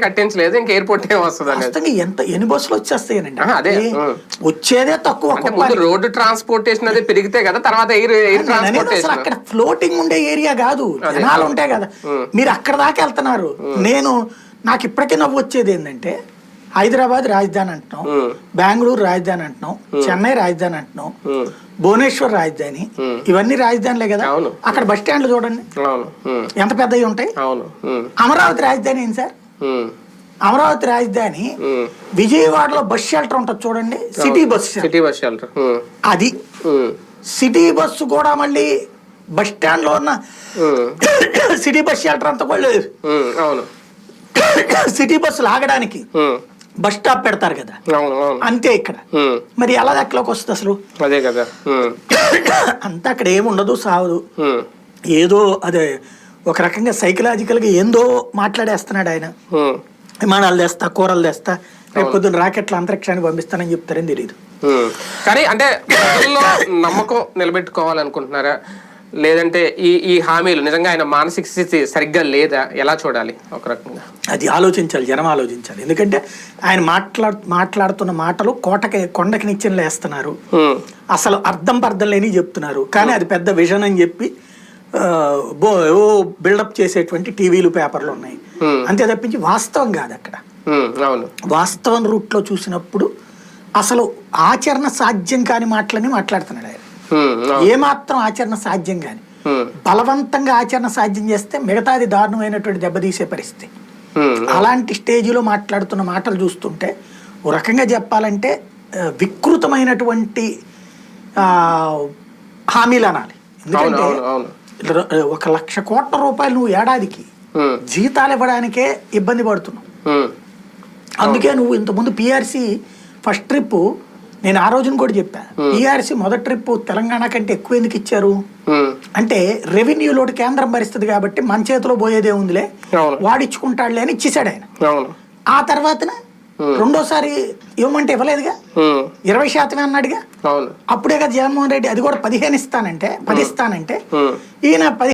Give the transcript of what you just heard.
కట్టించలేదు ఇంకా ఎయిర్పోర్ట్ ఏం వస్తుంది అనేది ఎంత ఎన్ని బస్సులు వచ్చేస్తాయనండి అదే. వచ్చేదే తక్కువ రోడ్డు ట్రాన్స్పోర్టేషన్ అది పెరిగితే కదా తర్వాత ఎయిర్ ఎయిర్ ట్రాన్స్పోర్టేషన్ అక్కడ ఫ్లోటింగ్ ఉండే ఏరియా కాదు. జనాలు ఉంటాయి కదా మీరు అక్కడ దాకా వెళ్తున్నారు నేను నాకు ఇప్పటికే నవ్వు వచ్చేది ఏంటంటే హైదరాబాద్ రాజధాని అంటున్నాం. బెంగళూరు రాజధాని అంటున్నాం చెన్నై రాజధాని అంటున్నాం. భువనేశ్వర్ రాజధాని. ఇవన్నీ రాజధానిలే కదా. అక్కడ బస్ స్టాండ్లు చూడండి. ఎంత పెద్దవి ఉంటాయి. అమరావతి రాజధాని ఏంటి సార్. అమరావతి రాజధాని. విజయవాడలో బస్ షెల్టర్ ఉంటుంది చూడండి city bus. City bus shelter. అది. సిటీ బస్సు కూడా మళ్ళీ బస్ స్టాండ్లో ఉన్న. సిటీ బస్ షెల్టర్ అంతా కూడా. అవును సిటీ బస్సులు ఆగడానికి. బస్ స్టాప్ పెడతారు కదా అంతే ఇక్కడ. మరి ఎలా లెక్కలోకి వస్తుంది అసలు అదే కదా. అంతా అక్కడ ఏముండదు సావదు ఉం. ఏదో అదే ఒక రకంగా సైకలాజికల్గా ఏందో మాట్లాడేస్తున్నాడు ఆయన. విమానాలు తెస్తా కూరలు తెస్తా రేపు పొద్దున్న రాకెట్లు అంతరిక్షానికి పంపిస్తానని చెప్తారని తెలియదు. కానీ అంటే నమ్మకం నిలబెట్టుకోవాలనుకుంటున్నారా? లేదంటే ఈ ఈ హామీలు నిజంగా ఆయన మానసిక స్థితి సరిగ్గా లేదా? ఎలా చూడాలి ఒక రకంగా? అది ఆలోచించాలి జనం ఆలోచించాలి. ఎందుకంటే ఆయన మాట్లాడు మాట్లాడుతున్న మాటలు కోటకి కొండకి నిచ్చెనలు వేస్తున్నారు. అసలు అర్థం పర్థం లేని చెప్తున్నారు. కానీ అది పెద్ద విజన్ అని చెప్పి ఓ బిల్డప్ చేసేటువంటి టీవీలు పేపర్లు ఉన్నాయి. అంతే తప్పించి వాస్తవం కాదు అక్కడ వాస్తవం రూట్లో చూసినప్పుడు అసలు ఆచరణ సాధ్యం కాని మాటలని మాట్లాడుతున్నాడు ఆయన. ఏమాత్రం ఆచరణ సాధ్యం కాని. బలవంతంగా ఆచరణ సాధ్యం చేస్తే మిగతాది దారుణమైనటువంటి దెబ్బతీసే పరిస్థితి. అలాంటి స్టేజిలో మాట్లాడుతున్న మాటలు చూస్తుంటే ఓ రకంగా చెప్పాలంటే వికృతమైనటువంటి హామీలు అనాలి ఎందుకంటే ఒక లక్ష కోట్ల రూపాయలు నువ్వు ఏడాదికి. జీతాలు ఇవ్వడానికే ఇబ్బంది పడుతున్నావు. అందుకే నువ్వు ఇంతకుముందు పిఆర్సీ ఫస్ట్ ట్రిప్ నేను ఆ రోజున కూడా చెప్పాను పిఆర్సీ మొదటి ట్రిప్ తెలంగాణ కంటే ఎక్కువ ఎందుకు ఇచ్చారు. అంటే రెవెన్యూ లోటు కేంద్రం భరిస్తుంది కాబట్టి మన చేతిలో పోయేదే ఉందిలే. వాడిచ్చుకుంటాడులే అని ఇచ్చేసాడు ఆయన. ఆ తర్వాతన రెండోసారి ఇవ్వమంటే ఇవ్వలేదుగా? ఉం. ఇరవై శాతమే అన్నాడుగా? అప్పుడే కదా జగన్మోహన్ రెడ్డి అది కూడా పదిహేను ఇస్తానంటే పది ఇస్తానంటే ఉం. ఈయన పది